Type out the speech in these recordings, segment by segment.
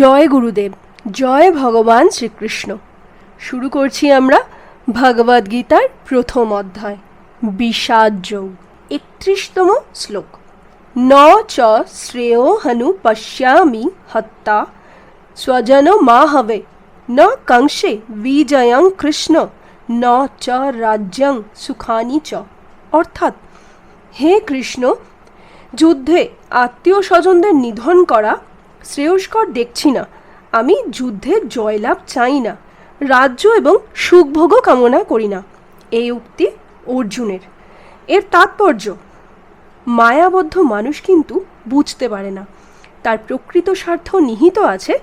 জয় গুরুদেব, জয় ভগবান শ্রীকৃষ্ণ। শুরু করছি আমরা ভগবদ্গীতার প্রথম অধ্যায়, বিষাদ যোগ, একত্রিশতম শ্লোক। ন চ শ্রেয় হনু পশ্যামি হত্তা স্বজন মা হবে, ন কংসে বিজয়ং কৃষ্ণ, ন চ রাজ্যং সুখানি চ। অর্থাৎ, হে কৃষ্ণ, যুদ্ধে আত্মীয় স্বজনদের নিধন করা শ্রেয়স্কর দেখছি না। আমি যুদ্ধের জয়লাভ চাই না। রাজ্য এবং সুখভোগও কামনা করি না। এই উক্তি অর্জুনের। এর তাৎপর্য, মায়াবদ্ধ মানুষ কিন্তু বুঝতে পারে না। তার প্রকৃত স্বার্থ নিহিত আছে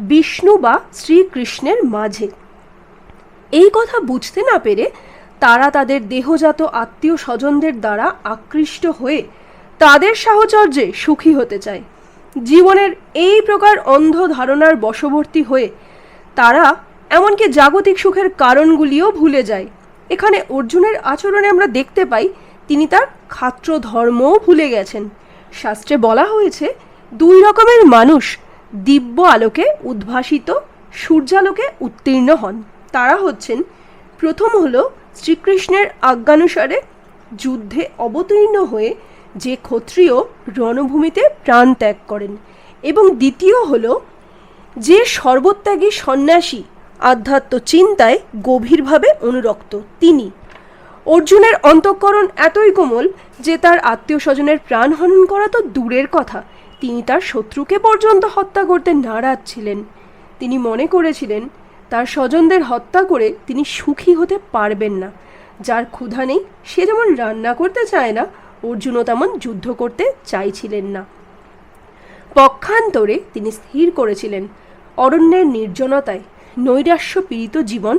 বিষ্ণু বা শ্রীকৃষ্ণের মাঝে। এই কথা বুঝতে না পেরে তারা তাদের দেহজাত আত্মীয় স্বজনদের দ্বারা আকৃষ্ট হয়ে তাদের সাহচর্যে সুখী হতে চায়। জীবনের এই প্রকার অন্ধ ধারণার বশবর্তী হয়ে তারা এমনকি জাগতিক সুখের কারণগুলিও ভুলে যায়। এখানে অর্জুনের আচরণে আমরা দেখতে পাই, তিনি তার খাত্র ধর্মও ভুলে গেছেন। শাস্ত্রে বলা হয়েছে, দুই রকমের মানুষ দিব্য আলোকে উদ্ভাসিত, সূর্যালোকে উত্তীর্ণ হন। তারা হচ্ছেন, প্রথম হল শ্রীকৃষ্ণের আজ্ঞানুসারে যুদ্ধে অবতীর্ণ হয়ে যে ক্ষত্রিয় রণভূমিতে প্রাণ ত্যাগ করেন এবং দ্বিতীয় হল যে সর্বত্যাগী সন্ন্যাসী আধ্যাত্ম চিন্তায় গভীরভাবে অনুরক্ত, তিনি। অর্জুনের অন্তঃকরণ এতই কোমল যে তার আত্মীয় স্বজনের প্রাণ হনন করা তো দূরের কথা। তিনি তার শত্রুকে পর্যন্ত হত্যা করতে নারাজ ছিলেন। তিনি মনে করেছিলেন, তার স্বজনদের হত্যা করে তিনি সুখী হতে পারবেন না। যার ক্ষুধা নেই, সে যেমন রান্না করতে চায় না অর্জুনও তেমন যুদ্ধ করতে চাইছিলেন না। পক্ষান্তরে তিনি স্থির করেছিলেন। অরণ্যের নির্জনতায় নৈরাশ্য পীড়িত জীবন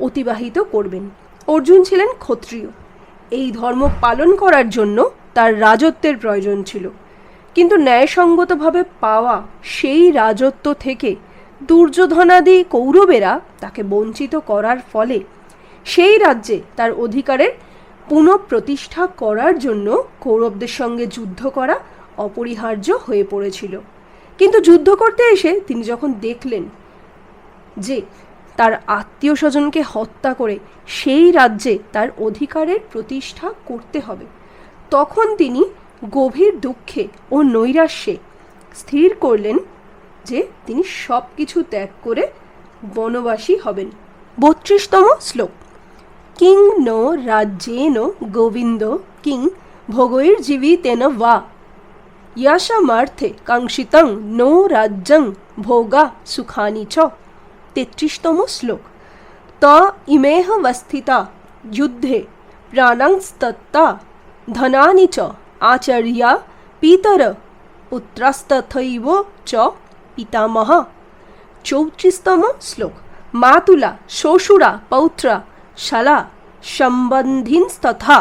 অতিবাহিত করবেন। অর্জুন ছিলেন ক্ষত্রিয়। এই ধর্ম পালন করার জন্য তার রাজত্বের প্রয়োজন ছিল। কিন্তু ন্যায়সঙ্গতভাবে পাওয়া সেই রাজত্ব থেকে দুর্যোধনাদি কৌরবেরা তাকে বঞ্চিত করার ফলে সেই রাজ্যে তার অধিকারের পুনঃপ্রতিষ্ঠা করার জন্য কৌরবদের সঙ্গে যুদ্ধ করা অপরিহার্য হয়ে পড়েছিল। কিন্তু যুদ্ধ করতে এসে তিনি যখন দেখলেন যে তার আত্মীয় স্বজনকে হত্যা করে সেই রাজ্যে তার অধিকারের প্রতিষ্ঠা করতে হবে, তখন তিনি গভীর দুঃখে ও নৈরাশ্যে স্থির করলেন যে তিনি সব কিছু ত্যাগ করে বনবাসী হবেন। বত্রিশতম শ্লোক। কিং নো রাজ্যেন গোবিন্দ কিং ভোগৈর্জীবিতেন বা ইয়াসামার্থে কাঙ্ক্ষিতং নো রাজ্যং ভোগা সুখানি চ। তেত্রিশতম শ্লোক। ত ইমেহ বস্থিতা যুদ্ধে প্রাণাংস্তত্তা ধনানি চ। আচার্যা পিতর পুত্রস্তথৈব চ পিতামহ। চৌত্রিশতম শ্লোক। মাতুলা, শ্বশুরা, পৌত্রা শালা সম্বন্ধিনস্তথা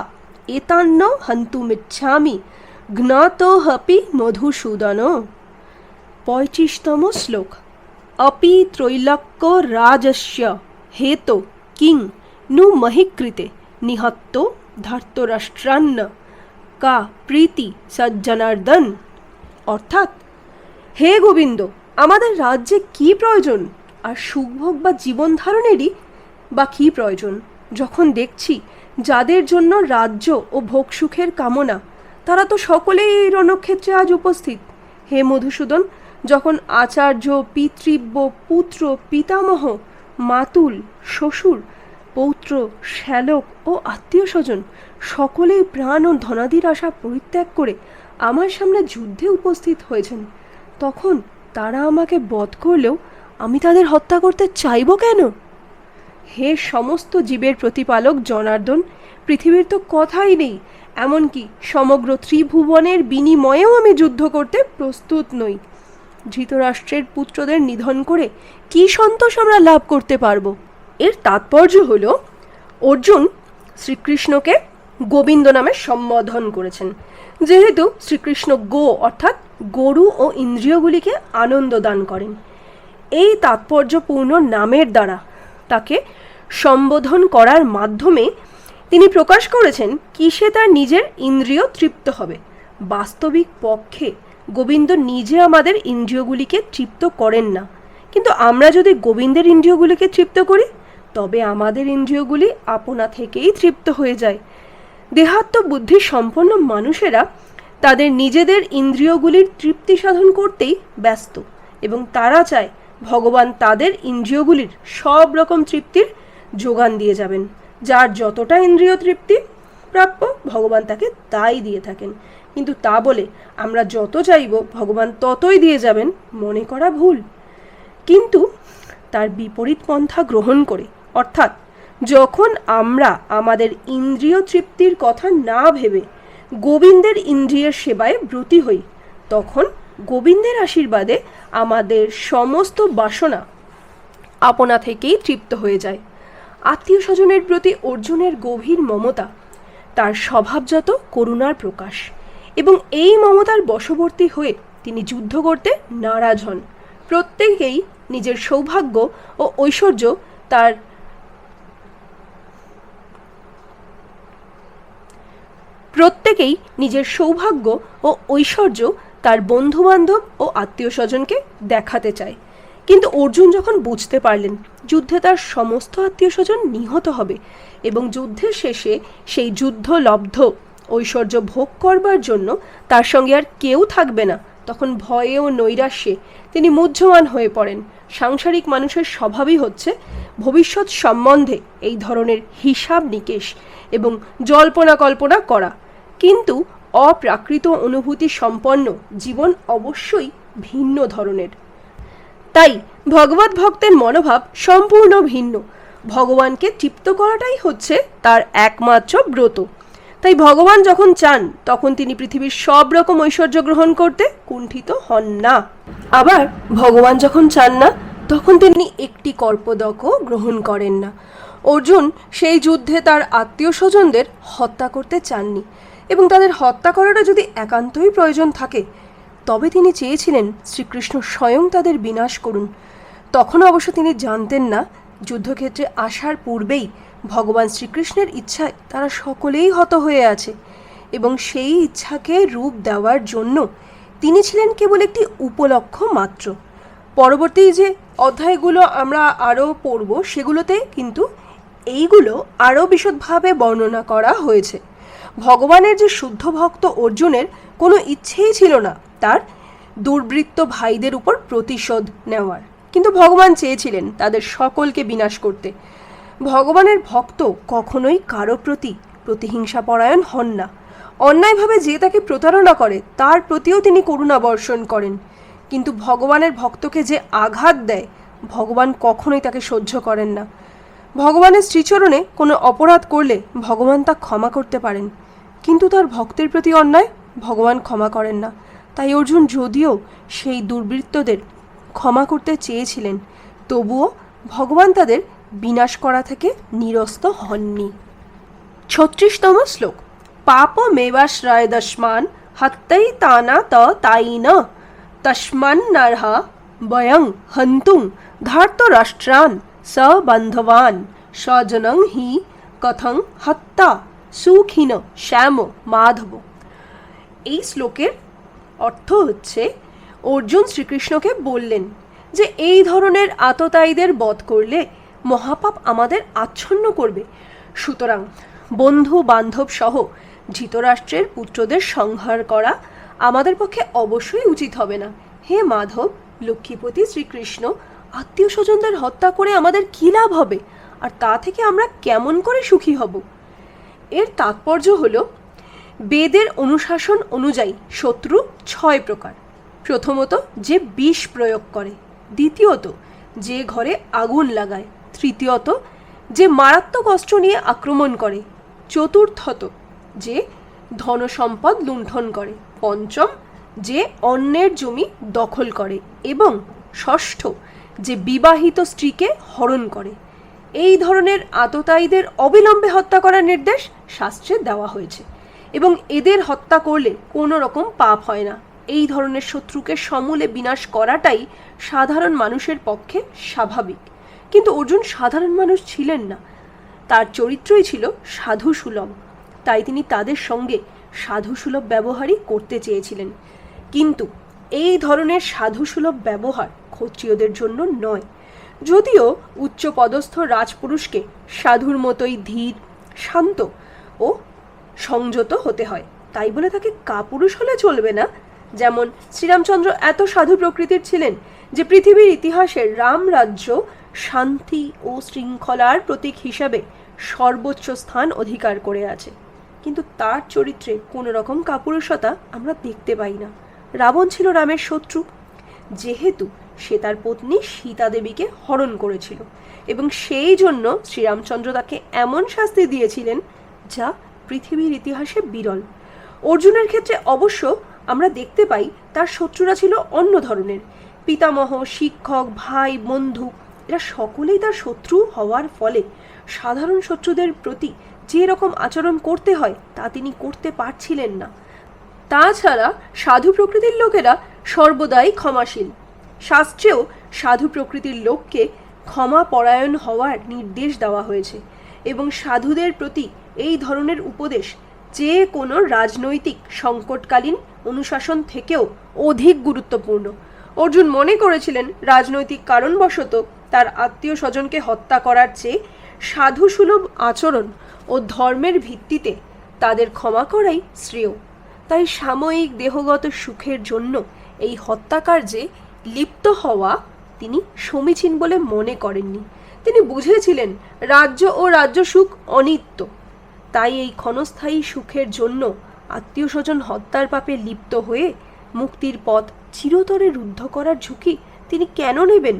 এতান্ন হন্তুমিচ্ছামি জ্ঞাতোহপি মধুসূদন। পঁয়ত্রিশতম শ্লোক। অপি ত্রৈলক্য রাজস্য, হেতো, কিং, নু মহিকৃতে, নিহত্ত ধর্তরাষ্ট্রান্ন, কা প্রীতি সজ্জনার্দন। অর্থাৎ, হে গোবিন্দ, আমাদের রাজ্যে কি প্রয়োজন? আর সুখভোগ বা জীবন ধারণেরই বা কী প্রয়োজন? যখন দেখছি যাদের জন্য রাজ্য ও ভোগ সুখের কামনা, তারা তো সকলেই এই রণক্ষেত্রে আজ উপস্থিত। হে মধুসূদন, যখন আচার্য, পিতৃব্য, পুত্র, পিতামহ, মাতুল, শ্বশুর, পৌত্র, শ্যালক ও আত্মীয় স্বজন সকলেই প্রাণ ও ধনাদির আশা পরিত্যাগ করে আমার সামনে যুদ্ধে উপস্থিত হয়েছেন, তখন তারা আমাকে বধ করলেও আমি তাদের হত্যা করতে চাইব কেন? হে সমস্ত জীবের প্রতিপালক জনার্দন, পৃথিবীর তো কথাই নেই, এমনকি সমগ্র ত্রিভুবনের বিনিময়েও আমি যুদ্ধ করতে প্রস্তুত নই। ধৃতরাষ্ট্রের পুত্রদের নিধন করে কি সন্তোষ আমরা লাভ করতে পারব? এর তাৎপর্য হল, অর্জুন শ্রীকৃষ্ণকে গোবিন্দ নামে সম্বোধন করেছেন। যেহেতু শ্রীকৃষ্ণ গো, অর্থাৎ গরু ও ইন্দ্রিয়গুলিকে আনন্দ দান করেন। এই তাৎপর্যপূর্ণ নামের দ্বারা তাকে সম্বোধন করার মাধ্যমে তিনি প্রকাশ করেছেন, কিসে তার নিজের ইন্দ্রিয় তৃপ্ত হবে? বাস্তবিক পক্ষে গোবিন্দ নিজে আমাদের ইন্দ্রিয়গুলিকে তৃপ্ত করেন না। কিন্তু আমরা যদি গোবিন্দের ইন্দ্রিয়গুলিকে তৃপ্ত করি, তবে আমাদের ইন্দ্রিয়গুলি আপনা থেকেই তৃপ্ত হয়ে যায়। দেহাত্ম বুদ্ধি সম্পন্ন মানুষেরা তাদের নিজেদের ইন্দ্রিয়গুলির তৃপ্তি সাধন করতেই ব্যস্ত এবং তারা চায় ভগবান তাদের ইন্দ্রিয়গুলির সব রকম তৃপ্তির যোগান দিয়ে যাবেন। যার যতটা ইন্দ্রিয় তৃপ্তি প্রাপ্য, ভগবান তাকে তাই দিয়ে থাকেন। কিন্তু তা বলে আমরা যত চাইব, ভগবান ততই দিয়ে যাবেন, মনে করা ভুল। কিন্তু তার বিপরীত পন্থা গ্রহণ করে, অর্থাৎ যখন আমরা আমাদের ইন্দ্রিয় তৃপ্তির কথা না ভেবে গোবিন্দের ইন্দ্রিয়ের সেবায় ব্রতী হই, তখন গোবিন্দের আশীর্বাদে আমাদের সমস্ত বাসনা আপনা থেকেই তৃপ্ত হয়ে যায়। আত্মীয় স্বজনের প্রতি অর্জুনের গভীর মমতা, তার স্বভাবজাত করুণার প্রকাশ এবং এই মমতার বশবর্তী হয়ে তিনি যুদ্ধ করতে নারাজ হন। প্রত্যেকেই নিজের সৌভাগ্য ও ঐশ্বর্য তার প্রত্যেকেই নিজের সৌভাগ্য ও ঐশ্বর্য তার বন্ধুবান্ধব ও আত্মীয় স্বজনকে দেখাতে চায়। কিন্তু অর্জুন যখন বুঝতে পারলেন যুদ্ধে তার সমস্ত আত্মীয় স্বজন নিহত হবে এবং যুদ্ধের শেষে সেই যুদ্ধ লব্ধ ঐশ্বর্য ভোগ করবার জন্য তার সঙ্গে আর কেউ থাকবে না, তখন ভয়ে ও নৈরাশ্যে তিনি মুহ্যমান হয়ে পড়েন। সাংসারিক মানুষের স্বভাবই হচ্ছে, ভবিষ্যৎ সম্বন্ধে এই ধরনের হিসাব নিকেশ এবং জল্পনা কল্পনা করা। কিন্তু অপ্রাকৃত অনুভূতি সম্পন্ন জীবন অবশ্যই ভিন্ন ধরনের। তাই ভগবত ভক্তের মনোভাব সম্পূর্ণ ভিন্ন। ভগবানকে তৃপ্ত করাটাই হচ্ছে তার একমাত্র ব্রত। তাই ভগবান যখন চান, তখন তিনি পৃথিবীর সব রকম ঐশ্বর্য গ্রহণ করতে কুণ্ঠিত হন না। আবার ভগবান যখন চান না, তখন তিনি একটি কর্পদকও গ্রহণ করেন না। অর্জুন সেই যুদ্ধে তার আত্মীয় স্বজনদের হত্যা করতে চাননি। এবং তাদের হত্যা করাটা যদি একান্তই প্রয়োজন থাকে, তবে তিনি চেয়েছিলেন শ্রীকৃষ্ণ স্বয়ং তাদের বিনাশ করুন। তখন অবশ্য তিনি জানতেন না, যুদ্ধক্ষেত্রে আসার পূর্বেই ভগবান শ্রীকৃষ্ণের ইচ্ছায় তারা সকলেই হত হয়ে আছে এবং সেই ইচ্ছাকে রূপ দেওয়ার জন্য তিনি ছিলেন কেবল একটি উপলক্ষ মাত্র। পরবর্তী যে অধ্যায়গুলো আমরা আরও পড়ব, সেগুলোতে কিন্তু এইগুলো আরও বিশদভাবে বর্ণনা করা হয়েছে। ভগবানের যে শুদ্ধ ভক্ত অর্জুনের কোনো ইচ্ছেই ছিল না তার দুর্বৃত্ত ভাইদের উপর প্রতিশোধ নেওয়ার। কিন্তু ভগবান চেয়েছিলেন তাদের সকলকে বিনাশ করতে। ভগবানের ভক্ত কখনোই কারও প্রতি প্রতিহিংসা পরায়ণ হন না। অন্যায়ভাবে যে তাকে প্রতারণা করে, তার প্রতিও তিনি করুণা বর্ষণ করেন। কিন্তু ভগবানের ভক্তকে যে আঘাত দেয়, ভগবান কখনোই তাকে সহ্য করেন না। ভগবানের শ্রীচরণে কোনো অপরাধ করলে ভগবান তা ক্ষমা করতে পারেন। কিন্তু তার ভক্তের প্রতি অন্যায় ভগবান ক্ষমা করেন না। তাই অর্জুন যদিও সেই দুর্বৃত্তদের ক্ষমা করতে চেয়েছিলেন, তবুও ভগবান তাদের বিনাশ করা থেকে নিরস্ত হননি। ছত্রিশতম শ্লোক। পাপ মেবাশ্রয় দশমান হত্তৈ তানা ত তাই ন তস্মান্নর্হা বয়ং হন্তুং ধার্তরাষ্ট্রান স বান্ধবান। স্বজনং হি কথং হত্তা সুখিন, শ্যাম, মাধব। এই শ্লোকের অর্থ হচ্ছে, অর্জুন শ্রীকৃষ্ণকে বললেন যে, এই ধরনের আততায়ীদের বধ করলে মহাপাপ আমাদের আচ্ছন্ন করবে। সুতরাং বন্ধু, বান্ধব সহ ধৃতরাষ্ট্রের পুত্রদের সংহার করা আমাদের পক্ষে অবশ্যই উচিত হবে না। হে মাধব, লক্ষ্মীপতি শ্রীকৃষ্ণ, আত্মীয় স্বজনদের হত্যা করে আমাদের কী লাভ হবে? আর তা থেকে আমরা কেমন করে সুখী হব? এর তাৎপর্য হল, বেদের অনুশাসন অনুযায়ী শত্রু ছয় প্রকার। প্রথমত, যে বিষ প্রয়োগ করে। দ্বিতীয়ত, যে ঘরে আগুন লাগায়। তৃতীয়ত, যে মারাত্মক অস্ত্র নিয়ে আক্রমণ করে। চতুর্থত, যে ধনসম্পদ লুণ্ঠন করে। পঞ্চম, যে অন্যের জমি দখল করে। এবং ষষ্ঠ, যে বিবাহিত স্ত্রীকে হরণ করে। এই ধরনের আততায়ীদের অবিলম্বে হত্যা করার নির্দেশ শাস্ত্রে দেওয়া হয়েছে। এবং এদের হত্যা করলে কোনো রকম পাপ হয় না। এই ধরনের শত্রুকে সমূলে বিনাশ করাটাই সাধারণ মানুষের পক্ষে স্বাভাবিক। কিন্তু অর্জুন সাধারণ মানুষ ছিলেন না। তার চরিত্রই ছিল সাধু সুলভ তাই তিনি তাদের সঙ্গে সাধু সুলভ ব্যবহারই করতে চেয়েছিলেন। কিন্তু এই ধরনের সাধুসুলভ ব্যবহার ক্ষত্রিয়দের জন্য নয়। যদিও উচ্চপদস্থ রাজপুরুষকে সাধুর মতোই ধীর, শান্ত ও সংযত হতে হয়। তাই বলে তাকে কাপুরুষ হলে চলবে না? যেমন শ্রীরামচন্দ্র এত সাধু প্রকৃতির ছিলেন যে পৃথিবীর ইতিহাসে রাম রাজ্য শান্তি ও শৃঙ্খলার প্রতীক হিসাবে সর্বোচ্চ স্থান অধিকার করে আছে। কিন্তু তার চরিত্রে কোনো রকম কাপুরুষতা আমরা দেখতে পাই না। রাবণ ছিল রামের শত্রু। যেহেতু সে তার পত্নী সীতা দেবীকে হরণ করেছিল এবং সেই জন্য শ্রীরামচন্দ্র তাকে এমন শাস্তি দিয়েছিলেন যা পৃথিবীর ইতিহাসে বিরল। অর্জুনের ক্ষেত্রে অবশ্য আমরা দেখতে পাই তার শত্রুরা ছিল অন্য ধরনের। পিতামহ, শিক্ষক, ভাই, বন্ধু, এরা সকলেই তার শত্রু হওয়ার ফলে সাধারণ শত্রুদের প্রতি যে রকম আচরণ করতে হয় তা তিনি করতে পারছিলেন না। তাছাড়া সাধু প্রকৃতির লোকেরা সর্বদাই ক্ষমাশীল। শাস্ত্রেও সাধু প্রকৃতির লোককে ক্ষমা পরায়ণ হওয়ার নির্দেশ দেওয়া হয়েছে এবং সাধুদের প্রতি এই ধরনের উপদেশ যে কোনো রাজনৈতিক সংকটকালীন অনুশাসন থেকেও অধিক গুরুত্বপূর্ণ। অর্জুন মনে করেছিলেন রাজনৈতিক কারণবশত তার আত্মীয় স্বজনকে হত্যা করার চেয়ে সাধুসুলভ আচরণ ও ধর্মের ভিত্তিতে তাদের ক্ষমা করাই শ্রেয়। তাই সাময়িক দেহগত সুখের জন্য এই হত্যাকার্যে লিপ্ত হওয়া তিনি সমীচীন বলে মনে করেননি। তিনি বুঝেছিলেন, রাজ্য ও রাজ্য সুখ অনিত্য। তাই এই ক্ষণস্থায়ী সুখের জন্য আত্মীয় স্বজন হত্যার পাপে লিপ্ত হয়ে মুক্তির পথ চিরতরে রুদ্ধ করার ঝুঁকি তিনি কেন নেবেন?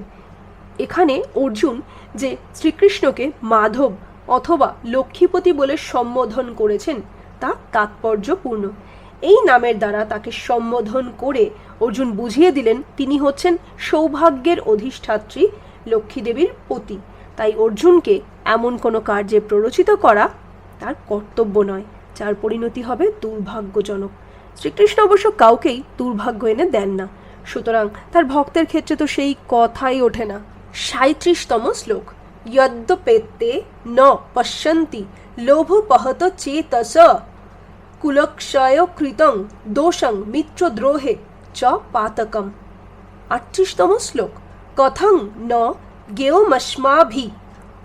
এখানে অর্জুন যে শ্রীকৃষ্ণকে মাধব অথবা লক্ষ্মীপতি বলে সম্বোধন করেছেন, তা তাৎপর্যপূর্ণ। এই নামের দ্বারা তাকে সম্বোধন করে অর্জুন বুঝিয়ে দিলেন তিনি হচ্ছেন সৌভাগ্যের অধিষ্ঠাত্রী লক্ষ্মী দেবীর পতি। তাই অর্জুনকে এমন কোনো কার্যে প্ররোচিত করা তার কর্তব্য নয়, যার পরিণতি হবে দুর্ভাগ্যজনক। শ্রীকৃষ্ণ অবশ্য কাউকেই দুর্ভাগ্য এনে দেন না। সুতরাং তার ভক্তের ক্ষেত্রে তো সেই কথাই ওঠে না। সাঁত্রিশতম শ্লোক, যদ্যপেত্তে ন পশ্যন্তি লোভপহত চেতস কুলক্ষয় কৃতং দোষং মিত্রদ্রোহে চ পাতকম আটত্রিশতম শ্লোক কথং ন জ্ঞেয়মস্মাভি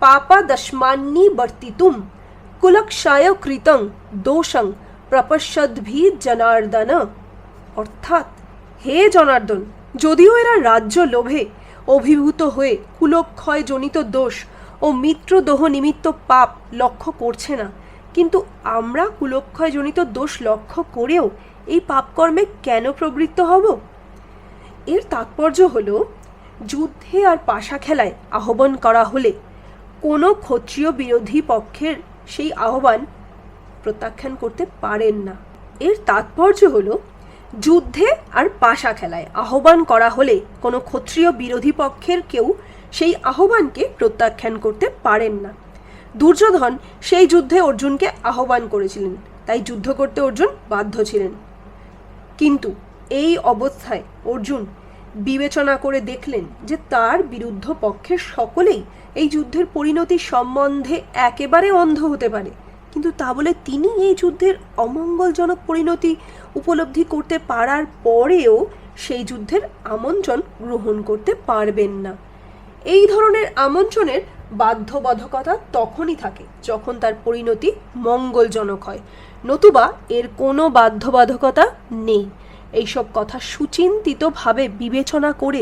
পাপাদস্মান্নি বর্তিতুম কুলক্ষয় কৃতং দোষং প্রপশ্যদ্ভি জনার্দন অর্থাৎ হে জনার্দন যদিও এরা রাজ্য লোভে অভিভূত হয়ে কুলক্ষয়জনিত দোষ ও মিত্রদোহ নিমিত্ত পাপ লক্ষ্য করছে না কিন্তু আমরা কুলক্ষয়জনিত দোষ লক্ষ্য করেও এই পাপকর্মে কেন প্রবৃত্ত হব? এর তাৎপর্য হল, যুদ্ধে আর পাশা খেলায় আহ্বান করা হলে কোনো ক্ষত্রিয় বিরোধী পক্ষের সেই আহ্বান প্রত্যাখ্যান করতে পারেন না। এর তাৎপর্য হল, যুদ্ধে আর পাশা খেলায় আহ্বান করা হলে কোনো ক্ষত্রিয় বিরোধী পক্ষের কেউ সেই আহ্বানকে প্রত্যাখ্যান করতে পারেন না। দুর্যোধন সেই যুদ্ধে অর্জুনকে আহ্বান করেছিলেন। তাই যুদ্ধ করতে অর্জুন বাধ্য ছিলেন। কিন্তু এই অবস্থায় অর্জুন বিবেচনা করে দেখলেন যে তার বিরুদ্ধ পক্ষের সকলেই এই যুদ্ধের পরিণতি সম্বন্ধে একেবারে অন্ধ হতে পারে। কিন্তু তা বলে তিনি এই যুদ্ধের অমঙ্গলজনক পরিণতি উপলব্ধি করতে পারার পরেও সেই যুদ্ধের আমন্ত্রণ গ্রহণ করতে পারবেন না। এই ধরনের আমন্ত্রণের বাধ্যবাধকতা তখনই থাকে যখন তার পরিণতি মঙ্গলজনক হয়। নতুবা এর কোনো বাধ্যবাধকতা নেই। এইসব কথা সুচিন্তিতভাবে বিবেচনা করে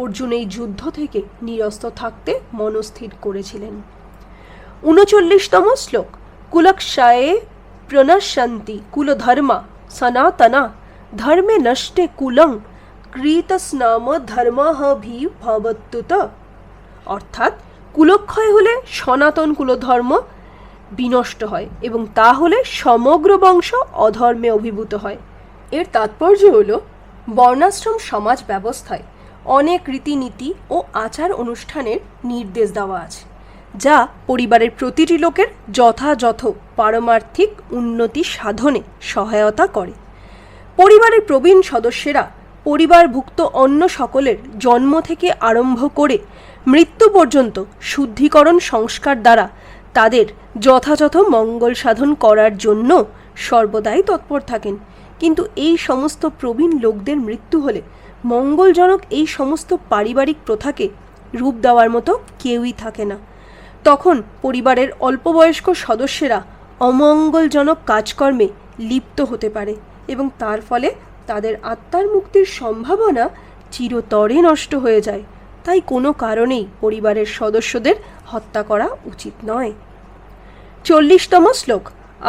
অর্জুন এই যুদ্ধ থেকে নিরস্ত থাকতে মনস্থির করেছিলেন। উনচল্লিশতম শ্লোক, কুলক্ষায়ে প্রণশান্তি কুলধর্মা সনাতনা, ধর্মে নষ্টে কুলং কৃতস্নাম ধর্ম ভি ভবত্যুত অর্থাৎ কুলক্ষয় হলে সনাতন কুলধর্ম বিনষ্ট হয় এবং তা হলে সমগ্র বংশ অধর্মে অভিভূত হয়। এর তাৎপর্য হল বর্ণাশ্রম সমাজ ব্যবস্থায় অনেক রীতিনীতি ও আচার অনুষ্ঠানের নির্দেশ দেওয়া আছে, যা পরিবারের প্রতিটি লোকের যথাযথ পারমার্থিক উন্নতি সাধনে সহায়তা করে। পরিবারের প্রবীণ সদস্যেরা পরিবারভুক্ত অন্য সকলের জন্ম থেকে আরম্ভ করে মৃত্যু পর্যন্ত শুদ্ধিকরণ সংস্কার দ্বারা তাদের যথাযথ মঙ্গল সাধন করার জন্য সর্বদাই তৎপর থাকেন। কিন্তু এই সমস্ত প্রবীণ লোকদের মৃত্যু হলে মঙ্গলজনক এই সমস্ত পারিবারিক প্রথাকে রূপ দেওয়ার মতো কেউই থাকে না। তখন পরিবারের অল্পবয়স্ক সদস্যেরা অমঙ্গলজনক কাজকর্মে লিপ্ত হতে পারে এবং তার ফলে তাদের আত্মার মুক্তির সম্ভাবনা চিরতরে নষ্ট হয়ে যায়। তাই কোনো কারণেই পরিবারের সদস্যদের হত্যা করা উচিত নয়। চল্লিশতম শ্লোক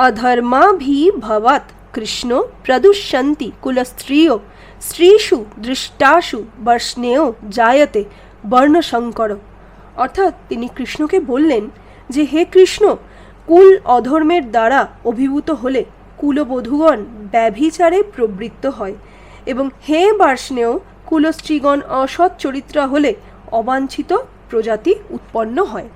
অধর্মাভি ভবাত কৃষ্ণ প্রদুষ্যন্তি কুলস্ত্রিয়, স্ত্রীষু দৃষ্টাসু বর্ষ্ণেয় জায়তে বর্ণশঙ্কর। অর্থাৎ তিনি কৃষ্ণকে বললেন যে, হে কৃষ্ণ, কুল অধর্মের দ্বারা অভিভূত হলে কুলবধূগণ ব্যভিচারে প্রবৃত্ত হয় এবং হে বার্ষ্ণেয়, কুলস্ত্রীগণ অসৎ চরিত্রা হলে অবাঞ্ছিত প্রজাতি উৎপন্ন হয়।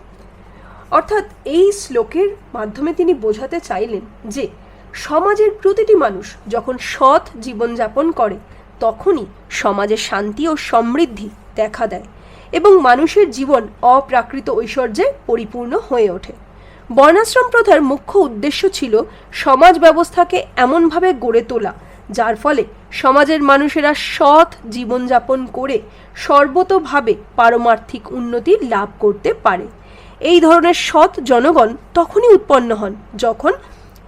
অর্থাৎ এই শ্লোকের মাধ্যমে তিনি বোঝাতে চাইলেন যে, সমাজের প্রতিটি মানুষ যখন সৎ জীবনযাপন করে, তখনই সমাজে শান্তি ও সমৃদ্ধি দেখা দেয় এবং মানুষের জীবন অপ্রাকৃত ঐশ্বর্যে পরিপূর্ণ হয়ে ওঠে। বর্ণাশ্রম প্রথার মুখ্য উদ্দেশ্য ছিল সমাজ ব্যবস্থাকে এমনভাবে গড়ে তোলা যার ফলে সমাজের মানুষেরা সৎ জীবনযাপন করে সর্বতোভাবে পারমার্থিক উন্নতি লাভ করতে পারে। এই ধরনের সৎ জনগণ তখনই উৎপন্ন হন যখন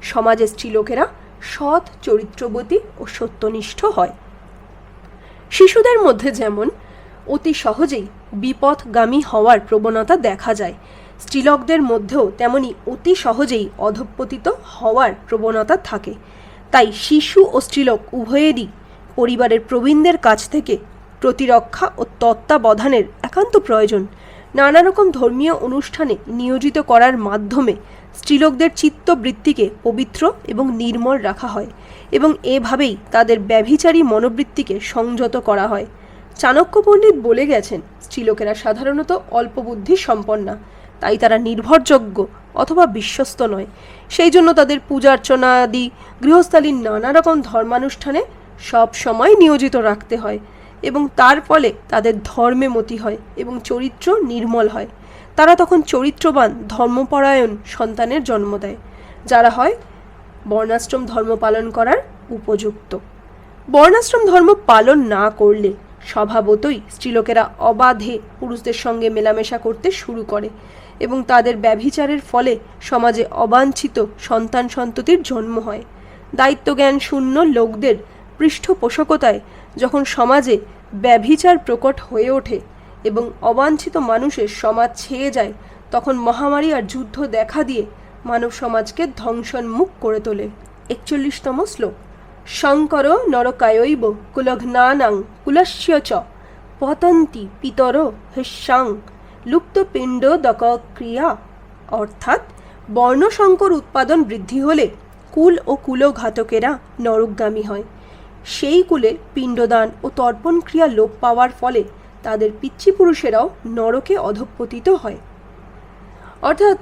সমাজের স্ত্রীলোকেরা সৎ, চরিত্রবতী ও সত্যনিষ্ঠ হয়। শিশুদের মধ্যে যেমন অতি সহজেই বিপথগামী হওয়ার প্রবণতা দেখা যায়, স্ত্রীলোকদের মধ্যেও তেমনি অতি সহজেই অধঃপতিত হওয়ার প্রবণতা থাকে। তাই শিশু ও স্ত্রীলোক উভয়েরই পরিবারের প্রবীণদের কাছ থেকে প্রতিরক্ষা ও তত্ত্বাবধানের একান্ত প্রয়োজন। নানা রকম ধর্মীয় অনুষ্ঠানে নিয়োজিত করার মাধ্যমে স্ত্রীলোকদের চিত্তবৃত্তিকে পবিত্র এবং নির্মল রাখা হয় এবং এভাবেই তাদের ব্যভিচারী মনোবৃত্তিকে সংযত করা হয়। চাণক্য পণ্ডিত বলে গেছেন, স্ত্রীলোকেরা সাধারণত অল্প বুদ্ধি সম্পন্না, তাই তারা নির্ভরযোগ্য অথবা বিশ্বস্ত নয়। সেই জন্য তাদের পূজার্চনা আদি গৃহস্থালীর নানা রকম ধর্মানুষ্ঠানে সব সময় নিয়োজিত রাখতে হয় এবং তার ফলে তাদের ধর্মে মতি হয় এবং চরিত্র নির্মল হয়। তারা তখন চরিত্রবান, ধর্মপরায়ণ সন্তানের জন্ম দেয়, যারা হয় বর্ণাশ্রম ধর্ম পালন করার উপযুক্ত। বর্ণাশ্রম ধর্ম পালন না করলে স্বভাবতই স্ত্রীলোকেরা অবাধে পুরুষদের সঙ্গে মেলামেশা করতে শুরু করে। এবং তাদের ব্যভিচারের ফলে সমাজে অবাঞ্ছিত সন্তান সন্ততির জন্ম হয়। দায়িত্বজ্ঞান শূন্য লোকদের পৃষ্ঠপোষকতায় যখন সমাজে ব্যভিচার প্রকট হয়ে ওঠে এবং অবাঞ্ছিত মানুষের সমাজ ছেয়ে যায়, তখন মহামারী আর যুদ্ধ দেখা দিয়ে মানব সমাজকে ধ্বংসন্মুখ করে তোলে। একচল্লিশতম শ্লোক। শঙ্কর নরকায়ৈব কুলঘ্নানাং কুলস্য চ। পতন্তি পিতর হিস্যাং লুপ্তপিণ্ড ক্রিয়া অর্থাৎ বর্ণসংকর উৎপাদন বৃদ্ধি হলে কুল ও কুলঘাতকেরা নরকগামী হয়। সেই কুলে পিণ্ডদান ও তর্পণ ক্রিয়া লোপ পাওয়ার ফলে তাদের পিতৃপুরুষেরাও নরকে অধঃপতিত হয়। অর্থাৎ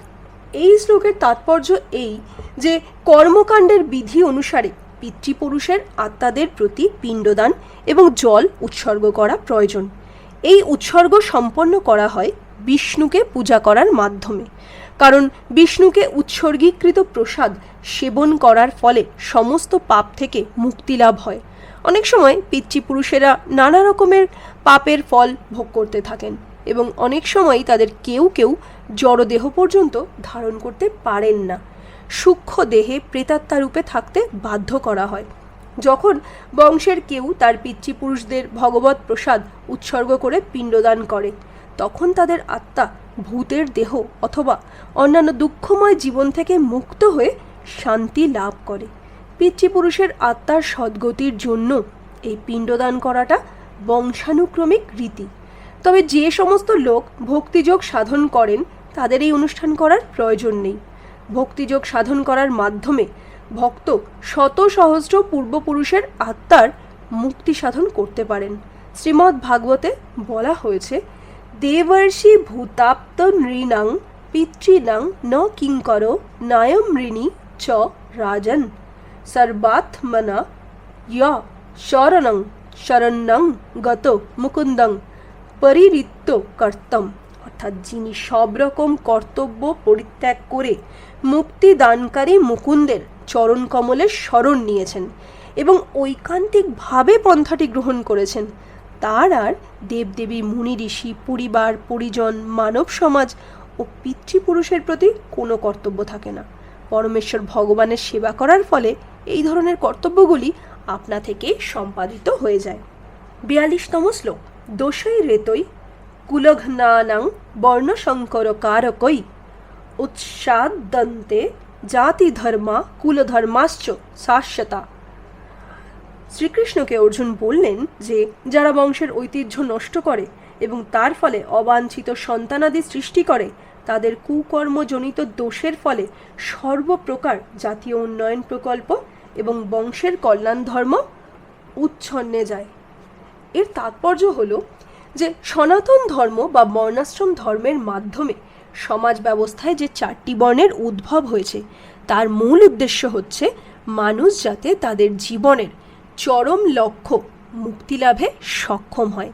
এই শ্লোকের তাৎপর্য এই যে কর্মকাণ্ডের বিধি অনুসারে পিতৃপুরুষের আত্মাদের প্রতি পিণ্ডদান এবং জল উৎসর্গ করা প্রয়োজন। এই উৎসর্গ সম্পন্ন করা হয় বিষ্ণুকে পূজা করার মাধ্যমে। কারণ বিষ্ণুকে উৎসর্গীকৃত প্রসাদ সেবন করার ফলে সমস্ত পাপ থেকে মুক্তি লাভ হয়। অনেক সময় পিতৃপুরুষেরা নানা রকমের পাপের ফল ভোগ করতে থাকেন এবং অনেক সময় তাদের কেউ কেউ জড়দেহ পর্যন্ত ধারণ করতে পারেন না। সূক্ষ্ম দেহে প্রেতাত্মা রূপে থাকতে বাধ্য করা হয়। যখন বংশের কেউ তার পিতৃপুরুষদের ভগবত প্রসাদ উৎসর্গ করে পিণ্ডদান করে তখন তাদের আত্মা ভূতের দেহ অথবা অন্যান্য দুঃখময় জীবন থেকে মুক্ত হয়ে শান্তি লাভ করে। পিতৃপুরুষের আত্মার সদ্গতির জন্য এই পিণ্ডদান করাটা বংশানুক্রমিক রীতি। তবে যে সমস্ত লোক ভক্তিযোগ সাধন করেন, তাদের এই অনুষ্ঠান করার প্রয়োজন নেই। ভক্তিযোগ সাধন করার মাধ্যমে ভক্ত শত সহস্র পূর্বপুরুষের আত্মার মুক্তি সাধন করতে পারেন। শ্রীমদ্ ভাগবতে বলা হয়েছে দেবর্ষি ভূতাপ্ত নৃণাং পিতৃণাং ন কিঙ্কর নায়ম ঋণী চ রাজন। সর্বাত্মনা য় শরণং শরণ্যং গত মুকুন্দং পরিরিত্য কর্তম। অর্থাৎ যিনি সব রকম কর্তব্য পরিত্যাগ করে মুক্তি দানকারী মুকুন্দের চরণ কমলের শরণ নিয়েছেন এবং ঐকান্তিকভাবে পন্থাটি গ্রহণ করেছেন। তার আর দেবদেবী, মুনি ঋষি, পরিবার, পরিজন, মানব সমাজ ও পিতৃপুরুষের প্রতি কোনো কর্তব্য থাকে না। পরমেশ্বর ভগবানের সেবা করার ফলে এই ধরনের কর্তব্যগুলি আপনা থেকে সম্পাদিত হয়ে যায়। বিয়াল্লিশতম শ্লোক দোষই রেতই কুলঘ্নানাং বর্ণশঙ্কর কারকই উৎসাদন্তে জাতি ধর্মা কুলধর্মাশ্চ শাশ্বতা। শ্রীকৃষ্ণকে অর্জুন বললেন যে, যারা বংশের ঐতিহ্য নষ্ট করে এবং তার ফলে অবাঞ্ছিত সন্তানাদি সৃষ্টি করে, তাদের কুকর্মজনিত দোষের ফলে সর্বপ্রকার জাতীয় উন্নয়ন প্রকল্প এবং বংশের কল্যাণ ধর্ম উচ্ছন্নে যায়। এর তাৎপর্য হলো যে, সনাতন ধর্ম বা বর্ণাশ্রম ধর্মের মাধ্যমে সমাজ ব্যবস্থায় যে চারটি বর্ণের উদ্ভব হয়েছে, তার মূল উদ্দেশ্য হচ্ছে মানুষ যাতে তাদের জীবনের চরম লক্ষ্য, মুক্তিলাভে সক্ষম হয়।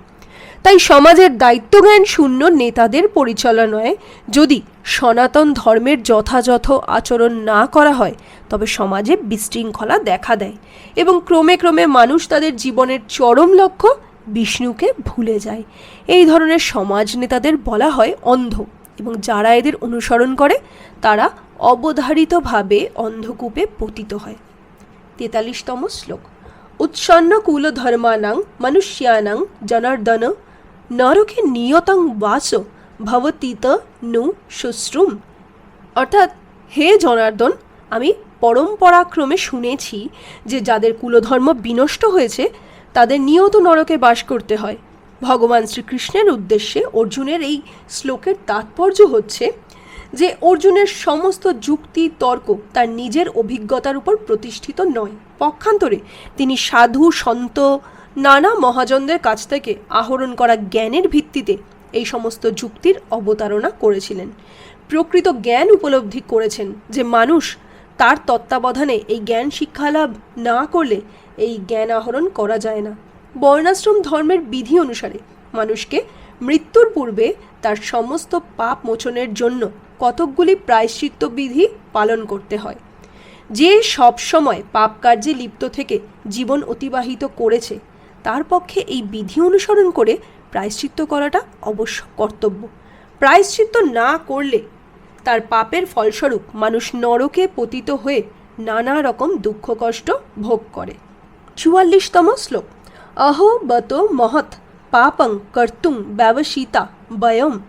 তাই সমাজের দায়িত্বজ্ঞান শূন্য নেতাদের পরিচালনায় যদি সনাতন ধর্মের যথাযথ আচরণ না করা হয়, তবে সমাজে বিশৃঙ্খলা দেখা দেয় এবং ক্রমে ক্রমে মানুষ তাদের জীবনের চরম লক্ষ্য বিষ্ণুকে ভুলে যায়। এই ধরনের সমাজ নেতাদের বলা হয় অন্ধ এবং যারা এদের অনুসরণ করে, তারা অবধারিতভাবে অন্ধকূপে পতিত হয়। তেতাল্লিশতম শ্লোক। উৎসন্ন কুলধর্মানাং, মনুষ্যানাং, জনার্দন, নরকে নিয়তং বাস, ভবতীত নু শুশ্রুম। অর্থাৎ, হে জনার্দন, আমি পরম্পরাক্রমে শুনেছি যে যাদের কুলধর্ম বিনষ্ট হয়েছে, তাদের নিয়ত নরকে বাস করতে হয়। ভগবান শ্রীকৃষ্ণের উদ্দেশ্যে অর্জুনের এই শ্লোকের তাৎপর্য হচ্ছে যে অর্জুনের সমস্ত যুক্তি, তর্ক তার নিজের অভিজ্ঞতার উপর প্রতিষ্ঠিত নয়। পক্ষান্তরে তিনি সাধু, সন্ত, নানা মহাজনদের কাছ থেকে আহরণ করা জ্ঞানের ভিত্তিতে এই সমস্ত যুক্তির অবতারণা করেছিলেন। প্রকৃত জ্ঞান উপলব্ধি করেছেন যে মানুষ তার তত্ত্বাবধানে এই জ্ঞান শিক্ষালাভ না করলে এই জ্ঞান আহরণ করা যায় না। বর্ণাশ্রম ধর্মের বিধি অনুসারে মানুষকে মৃত্যুর পূর্বে তার সমস্ত পাপ মোচনের জন্য কতকগুলি প্রায়শ্চিত্ত বিধি পালন করতে হয়। যে সব সময় পাপ কার্যে লিপ্ত থেকে জীবন অতিবাহিত করেছে, তার পক্ষে এই বিধি অনুসরণ করে প্রায়শ্চিত্ত করাটা অবশ্য কর্তব্য। প্রায়শ্চিত্ত না করলে তার পাপের ফলস্বরূপ মানুষ নরকে পতিত হয়ে নানা রকম দুঃখ কষ্ট ভোগ করে। চুয়াল্লিশতম শ্লোক। অহো বত মহৎ পাপং কর্তুং ব্যবসিতা বয়ম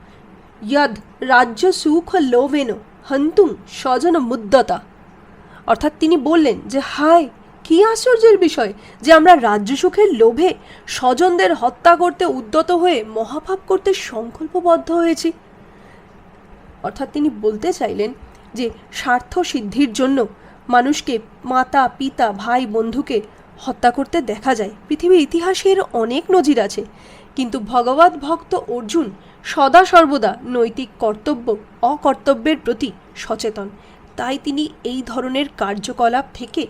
যদ রাজ্য সুখ লোভেন হন্তুং স্বজন মুদ্দতা অর্থাৎ তিনি বললেন যে হায় কি আশ্চর্যের বিষয় যে আমরা রাজ্য সুখের লোভে স্বজনদের হত্যা করতে উদ্যত হয়ে মহাপাপ করতে সংকল্পবদ্ধ হয়েছি? অর্থাৎ তিনি বলতে চাইলেন যে, স্বার্থ সিদ্ধির জন্য মানুষকে মাতা, পিতা, ভাই, বন্ধুকে হত্যা করতে দেখা যায়। পৃথিবীর ইতিহাসের অনেক নজির আছে। কিন্তু ভগবত ভক্ত অর্জুন সদা সর্বদা নৈতিক কর্তব্য, অকর্তব্যের প্রতি সচেতন। তাই তিনি এই ধরনের কার্যকলাপ থেকে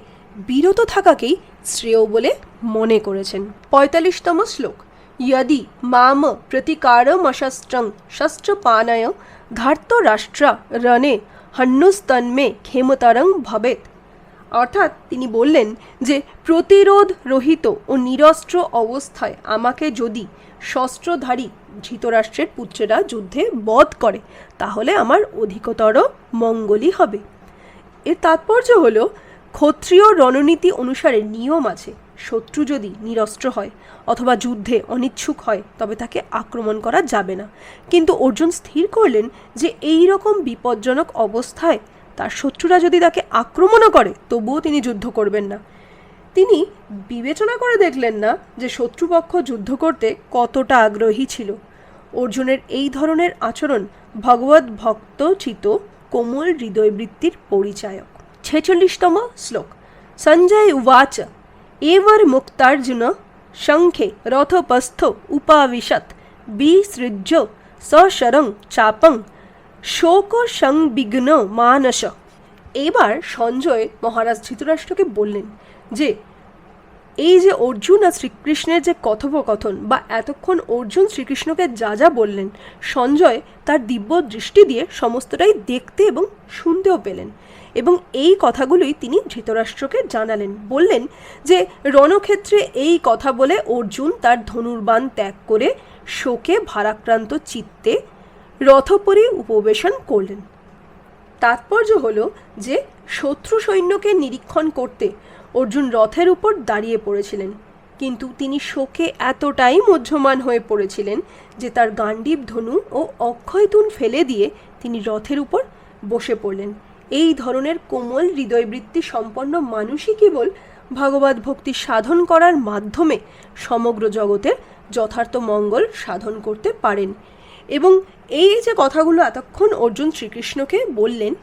বিরত থাকাকেই শ্রেয় বলে মনে করেছেন। পঁয়তাল্লিশতম শ্লোক। ইয়াদি মাম প্রতিকারমশস্ত্রং শস্ত্রপানায় ধার্ত রাষ্ট্রা রণে হন্যুস্তন্মে ক্ষেমতরং ভবেত অর্থাৎ তিনি বললেন যে, প্রতিরোধ রহিত ও নিরস্ত্র অবস্থায় আমাকে যদি শস্ত্রধারী ধৃতরাষ্ট্রের পুত্রেরা যুদ্ধে বধ করে, তাহলে আমার অধিকতর মঙ্গলই হবে। এর তাৎপর্য হল, ক্ষত্রিয় রণনীতি অনুসারে নিয়ম আছে, শত্রু যদি নিরস্ত্র হয় অথবা যুদ্ধে অনিচ্ছুক হয়, তবে তাকে আক্রমণ করা যাবে না। কিন্তু অর্জুন স্থির করলেন যে এই রকম বিপজ্জনক অবস্থায় তার শত্রুরা যদি তাকে আক্রমণও করে, তবুও তিনি যুদ্ধ করবেন না। তিনি বিবেচনা করে দেখলেন না যে শত্রুপক্ষ যুদ্ধ করতে কতটা আগ্রহী ছিল। অর্জুনের এই ধরনের আচরণ ভগবত ভক্ত চিত কোমল হৃদয়বৃত্তির পরিচায়ক। ছেচল্লিশতম শ্লোক। সঞ্জয় উবাচ। এবার মুক্তার্জুন। শঙ্খে রথপস্থ উপাবিশত। বিসৃজ্য সশরং চাপং। শোক সংবিঘ্ন মানস। এবার সঞ্জয় মহারাজ ধৃতরাষ্ট্রকে বললেন যে এই যে অর্জুন আর শ্রীকৃষ্ণের যে কথোপকথন বা এতক্ষণ অর্জুন শ্রীকৃষ্ণকে যা যা বললেন, সঞ্জয় তার দিব্য দৃষ্টি দিয়ে সমস্তটাই দেখতে এবং শুনতেও পেলেন এবং এই কথাগুলোই তিনি ধৃতরাষ্ট্রকে জানালেন। বললেন যে, রণক্ষেত্রে এই কথা বলে অর্জুন তার ধনুর্বাণ ত্যাগ করে শোকে ভারাক্রান্ত চিত্তে রথপরি উপবেশন করলেন। তাৎপর্য হলো যে, শত্রু সৈন্যকে নিরীক্ষণ করতে অর্জুন রথের উপর দাঁড়িয়ে পড়েছিলেন। কিন্তু তিনি শোকে এতটাই মধ্যমান হয়ে পড়েছিলেন যে তার গান্ডীব ধনু ও অক্ষয়তুন ফেলে দিয়ে তিনি রথের উপর বসে পড়লেন। এই ধরনের কোমল হৃদয়বৃত্তি সম্পন্ন মানুষই কেবল ভগবত ভক্তি সাধন করার মাধ্যমে সমগ্র জগতের যথার্থ মঙ্গল সাধন করতে পারেন। এবং এই যে কথাগুলো এতক্ষণ অর্জুন শ্রীকৃষ্ণকে বললেন,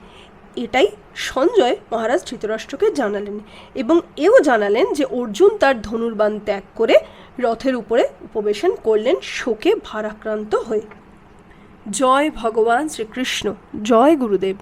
এটাই সঞ্জয় মহারাজ ধৃতরাষ্ট্রকে জানালেন এবং এও জানালেন যে অর্জুন তার ধনুর্বাণ ত্যাগ করে রথের উপরে উপবেশন করলেন শোকে ভারাক্রান্ত হয়ে। জয় ভগবান শ্রীকৃষ্ণ। জয় গুরুদেব।